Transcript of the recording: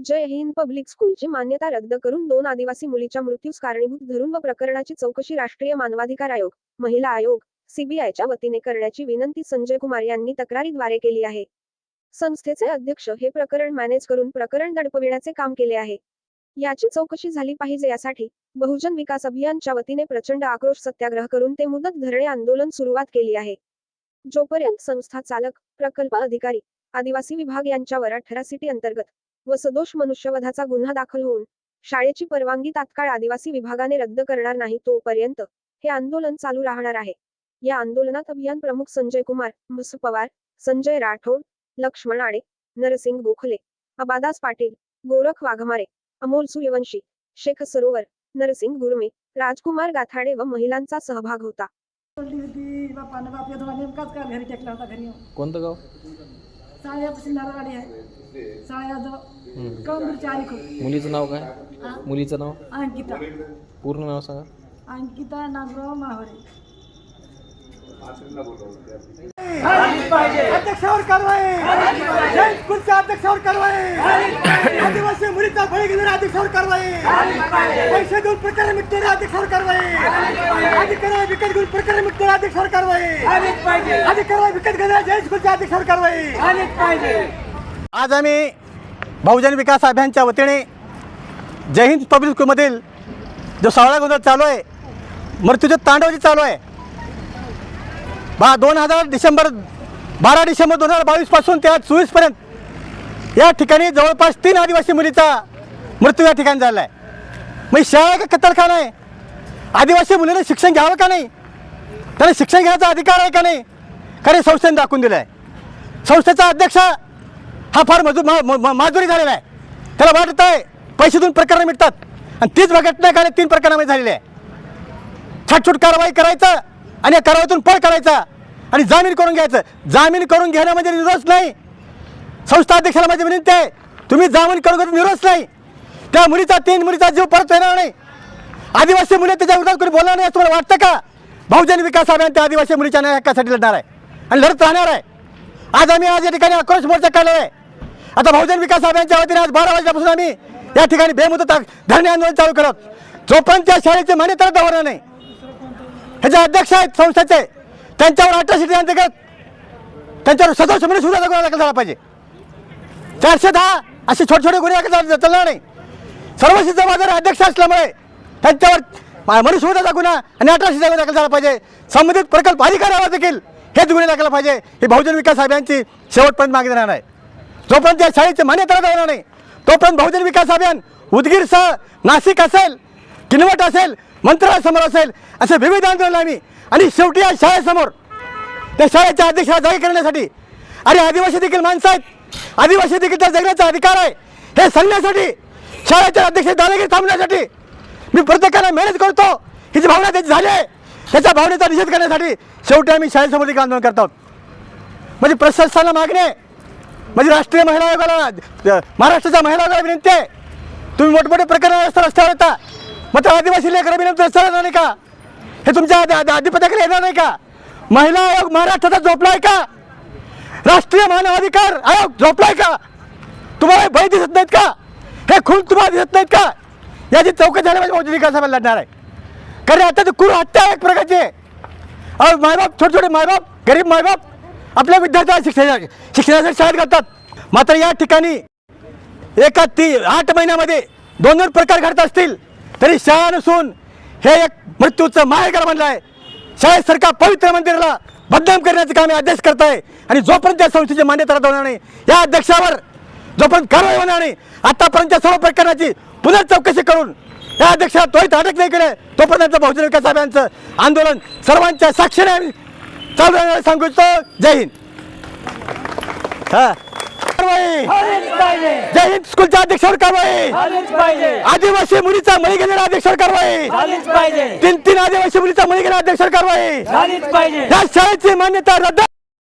जय Hind. Public स्कूलची मान्यता रद्द करून दोन आदिवासी मुलीच्या मृत्यूस कारणीभूत धरून व प्रकरणाची चौकशी राष्ट्रीय मानवाधिकार आयोग महिला आयोग सीबीआयच्या वतीने करण्याची विनंती संजय कुमार यांनी तक्रारीद्वारे केली आहे. संस्थेचे अध्यक्ष हे प्रकरण मॅनेज करून प्रकरण दडपविण्याचे काम केले आहे. याची चौकशी झाली पाहिजे यासाठी बहुजन विकास अभियानच्या वतीने प्रचंड आक्रोश सत्याग्रह करून ते मुदत धरणे आंदोलन सुरुवात केली आहे. जोपर्यंत संस्था चालक प्रकल्प अधिकारी आदिवासी विभाग यांच्यावर अठरा सिटी अंतर्गत व सदोष मनुष्यवधाचा गुन्हा दाखल होऊन शाळेची परवानगी तात्काळ आदिवासी विभागाने रद्द करणार नाही तोपर्यंत हे आंदोलन चालू राहणार आहे. या आंदोलनात अभियान प्रमुख संजय कुमार मुस पवार संजय राठोड लक्ष्मण आडे नरसिंग गोखले अबादास पाटील गोरख वाघमारे अमोल सूर्यवंशी शेख सरोवर नरसिंग गुरमे राजकुमार गाथाडे व महिलांचा सहभाग होता. कोणतं गाव? साळ्यापासून नारळवाडी आहे. साळ्याजवळ कळंबूरच्या अलीकडे मुलीचं नाव काय? हा? मुलीचं नाव? अंकिता. पूर्ण नाव सांगा. अंकिता नागराव माहोरे अध्यक्षावर कारवाई. जैन स्कूलच्या अध्यक्षावर कारवाई. आदिवासी मुलीचा बळी घेणाऱ्या अध्यक्षावर कारवाई. पैसे घेऊन प्रकरण मिटणाऱ्या अध्यक्षावर कारवाई. अधिकार विकत घेऊन प्रकरण मिटणाऱ्या अध्यक्षावर कारवाई. अधिकार विकत घेणाऱ्या जैन स्कूलच्या अध्यक्षावर कारवाई. आज आम्ही बहुजन विकास अभियानच्या वतीने जय हिंद पब्लिक स्कूलमधील जो सावळा गोंधळ चालू आहे मृत्यूचे तांडव जे चालू आहे. बा दोन हजार डिसेंबर बारा डिसेंबर दोन हजार बावीसपासून ते आज चोवीसपर्यंत या ठिकाणी जवळपास तीन आदिवासी मुलीचा मृत्यू या ठिकाणी झाला आहे मग शाळा का कत्तलखाना आहे आदिवासी मुलीने शिक्षण घ्यावं का नाही? त्याला शिक्षण घेण्याचा अधिकार आहे का नाही? कारण संस्थेने दाखवून दिलं आहे संस्थेचा अध्यक्ष हा फार मजूर मा- माजुरी झालेला आहे. त्याला वाटत आहे. पैसे देऊन प्रकरणं मिळतात आणि तीच घटना कारण तीन प्रकरणामध्ये झालेली आहे. छाटछूट कारवाई करायचं आणि या कारवाईतून पळ करायचा आणि जामीन करून घ्यायचं. जामीन करून घेण्यामध्ये निरोध नाही. संस्था अध्यक्षाला माझी विनंती आहे. तुम्ही जामीन करून घेण्यात निरोध नाही. त्या मुलीचा तीन मुलीचा जीव परत येणार नाही. आदिवासी मुली त्याच्या विरोधात कोणी बोलणार नाही असं तुम्हाला वाटतं का? बहुजन विकास अभियान त्या आदिवासी मुलीच्या हक्कासाठी लढणार आहे आणि लढत राहणार आहे. आज आम्ही आज या ठिकाणी आक्रोश मोर्चा काढला आहे. आता बहुजन विकास अभियानच्या वतीने आज बारा वाजल्यापासून आम्ही या ठिकाणी बेमुदत धरणे आंदोलन चालू करत जोपर्यंत त्या शाळेची मान्यता रद्द होणार नाही हे जे अध्यक्ष आहेत संस्थेचे त्यांच्यावर अठराशे सिटी अंतर्गत त्यांच्यावर सदस्य म्हणून सुद्धा गुन्हा दाखल झाला पाहिजे. चारशे दहा असे छोटे छोटे गुन्हे दाखल झाले- चालणार नाही. सर्व बाजार अध्यक्ष असल्यामुळे त्यांच्यावर मनुष्यवधाचा गुन्हा आणि अठराशे गुन्हा दाखल झाला पाहिजे. संबंधित प्रकल्प अधिकाऱ्यावर देखील हेच गुन्हे दाखल पाहिजे. ही बहुजन विकास अभियानची शेवटपर्यंत मागणी राहणार आहे. जोपर्यंत या शाळेची मान्यता रद्द नाही तोपर्यंत बहुजन विकास अभियान उदगीरसह नाशिक असेल किनवट असेल मंत्रालयासमोर असेल असे विविध आंदोलन आम्ही. आणि शेवटी या शाळेसमोर त्या शाळेच्या अध्यक्षाला जागी करण्यासाठी अरे आदिवासी देखील माणसं आहेत. आदिवासी देखील त्या जगण्याचा अधिकार आहे. हे सांगण्यासाठी शाळेच्या अध्यक्ष दादागिरी थांबण्यासाठी मी प्रत्येकाला मेहनत करतो. ही जी भावना त्याची झाली आहे. त्याच्या भावनेचा निषेध करण्यासाठी शेवटी आम्ही शाळेसमोर देखील आंदोलन करतो म्हणजे प्रशासनाला मागणी आहे म्हणजे राष्ट्रीय महिला आयोगाला महाराष्ट्राच्या महिला आयोगाला विनंती आहे. तुम्ही मोठमोठे प्रकरण रस्ता रस्त्यावर येता. मग त्या आदिवासी लेकर विनंती रस्त्यावर येणार नाही का? हे तुमच्या अधिपत्याकडे येणार नाही का? महिला आयोग महाराष्ट्राचा झोपलाय का? राष्ट्रीय मानवाधिकार आयोग झोपलाय का? तुम्हाला भय दिसत नाहीत का? हे खून तुम्हाला दिसत नाहीत का? याची चौकशी झाली म्हणजे मोदी विकास सभेला लढणार आहे. कारण आता ते कुर हत्या आहे एक प्रकारची अहो मायबाप छोटे छोटे मायबाप गरीब मायबाप आपल्या विद्यार्थ्याला शिक्षण शिक्षणासाठी शाळेत घालतात. मात्र या ठिकाणी एका ती आठ महिन्यामध्ये दोन दोन प्रकार घडत असतील. तरी शाळा नसून हे एक मृत्यूचं माहेकर बनलं आहे सरकार पवित्र मंदिराला बदनाम करण्याचं काम हे अध्यक्ष करत आहे आणि जोपर्यंत या संस्थेची मान्यता रद्द होणार नाही या अध्यक्षावर जोपर्यंत कारवाई होणार नाही आतापर्यंत सर्व प्रकरणाची पुनर्चौकशी करून या अध्यक्षाला त्वरित अटक नाही केलं तोपर्यंत बहुजन विकास अभियानचं आंदोलन सर्वांच्या साक्षीने चालू सांगू इच्छितो. जय हिंद. हा. कारवाई. जय हिंद स्कूलच्या अध्यक्षावर कारवाई. आदिवासी मुलीचा मळी घेणाऱ्या अध्यक्षावर कारवाई. तीन तीन आदिवासी मुलीचा मळी घेणाऱ्या अध्यक्षावर कारवाई. या शाळेची मान्यता रद्द